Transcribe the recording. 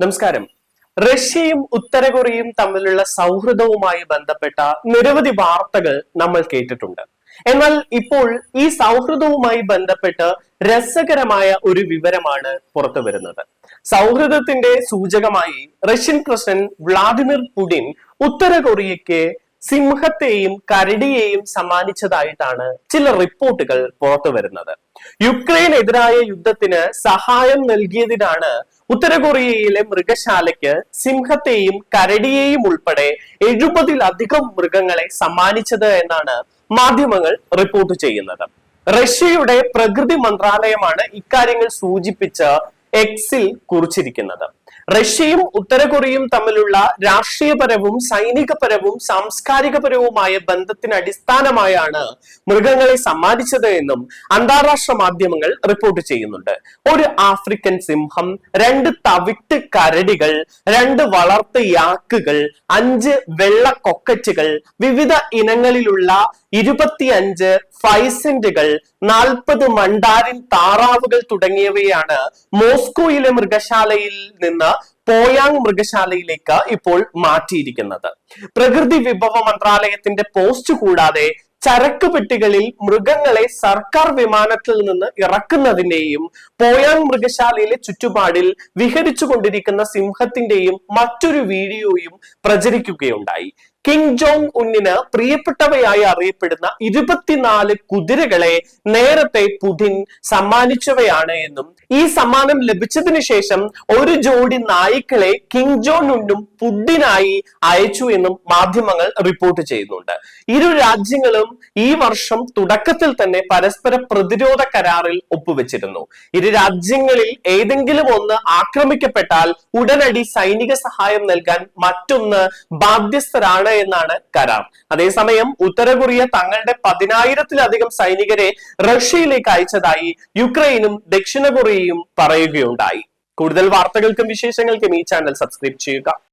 നമസ്കാരം. റഷ്യയും ഉത്തര കൊറിയയും തമ്മിലുള്ള സൗഹൃദവുമായി ബന്ധപ്പെട്ട നിരവധി വാർത്തകൾ നമ്മൾ കേട്ടിട്ടുണ്ട്. എന്നാൽ ഇപ്പോൾ ഈ സൗഹൃദവുമായി ബന്ധപ്പെട്ട് രസകരമായ ഒരു വിവരമാണ് പുറത്തു വരുന്നത്. സൗഹൃദത്തിന്റെ സൂചകമായി റഷ്യൻ പ്രസിഡന്റ് വ്ളാദിമിർ പുടിൻ ഉത്തര കൊറിയയ്ക്ക് സിംഹത്തെയും കരടിയെയും സമ്മാനിച്ചതായിട്ടാണ് ചില റിപ്പോർട്ടുകൾ പുറത്തു വരുന്നത്. യുക്രൈനെതിരായ യുദ്ധത്തിന് സഹായം നൽകിയതിനാണ് ഉത്തര കൊറിയയിലെ മൃഗശാലയ്ക്ക് സിംഹത്തെയും കരടിയെയും ഉൾപ്പെടെ എഴുപതിലധികം മൃഗങ്ങളെ സമ്മാനിച്ചത് എന്നാണ് മാധ്യമങ്ങൾ റിപ്പോർട്ട് ചെയ്യുന്നത്. റഷ്യയുടെ പ്രകൃതി മന്ത്രാലയമാണ് ഇക്കാര്യങ്ങൾ സൂചിപ്പിച്ച് എക്സിൽ കുറിച്ചിരിക്കുന്നത്. റഷ്യയും ഉത്തര കൊറിയയും തമ്മിലുള്ള രാഷ്ട്രീയപരവും സൈനികപരവും സാംസ്കാരികപരവുമായ ബന്ധത്തിന് അടിസ്ഥാനമായാണ് മൃഗങ്ങളെ സമ്മാനിച്ചത് എന്നും അന്താരാഷ്ട്ര മാധ്യമങ്ങൾ റിപ്പോർട്ട് ചെയ്യുന്നുണ്ട്. ഒരു ആഫ്രിക്കൻ സിംഹം രണ്ട് തവിട്ട് കരടികൾ രണ്ട് വളർത്ത് യാക്കുകൾ അഞ്ച് വെള്ള കൊക്കറ്റുകൾ വിവിധ ഇനങ്ങളിലുള്ള ഇരുപത്തിയഞ്ച് ഫൈസെന്റുകൾ നാൽപ്പത് മണ്ടാരിൻ താറാവുകൾ തുടങ്ങിയവയാണ് മോസ്കോയിലെ മൃഗശാലയിൽ നിന്ന് പോയാങ് മൃഗശാലയിലേക്ക് ഇപ്പോൾ മാറ്റിയിരിക്കുന്നത്. പ്രകൃതി വിഭവ മന്ത്രാലയത്തിന്റെ പോസ്റ്റ് കൂടാതെ ചരക്ക് പെട്ടികളിൽ മൃഗങ്ങളെ സർക്കാർ വിമാനത്തിൽ നിന്ന് ഇറക്കുന്നതിന്റെയും പോയാങ് മൃഗശാലയിലെ ചുറ്റുപാടിൽ വിഹരിച്ചു കൊണ്ടിരിക്കുന്ന സിംഹത്തിന്റെയും മറ്റൊരു വീഡിയോയും പ്രചരിക്കുകയുണ്ടായി. കിങ് ജോങ് ഉന്നിന് പ്രിയപ്പെട്ടവയായി അറിയപ്പെടുന്ന ഇരുപത്തിനാല് കുതിരകളെ നേരത്തെ പുടിൻ സമ്മാനിച്ചവയാണ് എന്നും ഈ സമ്മാനം ലഭിച്ചതിന് ശേഷം ഒരു ജോഡി നായ്ക്കളെ കിങ് ജോൺ ഉന്നും പുടിനായി അയച്ചു എന്നും മാധ്യമങ്ങൾ റിപ്പോർട്ട് ചെയ്യുന്നുണ്ട്. ഇരു രാജ്യങ്ങളും ഈ വർഷം തുടക്കത്തിൽ തന്നെ പരസ്പര പ്രതിരോധ കരാറിൽ ഒപ്പുവെച്ചിരുന്നു. ഇരു രാജ്യങ്ങളിൽ ഏതെങ്കിലും ഒന്ന് ആക്രമിക്കപ്പെട്ടാൽ ഉടനടി സൈനിക സഹായം നൽകാൻ മറ്റൊന്ന് ബാധ്യസ്ഥരാണ് എന്നാണ് കരാർ. അതേസമയം ഉത്തര കൊറിയ തങ്ങളുടെ പതിനായിരത്തിലധികം സൈനികരെ റഷ്യയിലേക്ക് അയച്ചതായി യുക്രൈനും ദക്ഷിണ കൊറിയയും പറയുകയുണ്ടായി. കൂടുതൽ വാർത്തകൾക്കും വിശേഷങ്ങൾക്കും ഈ ചാനൽ സബ്സ്ക്രൈബ് ചെയ്യുക.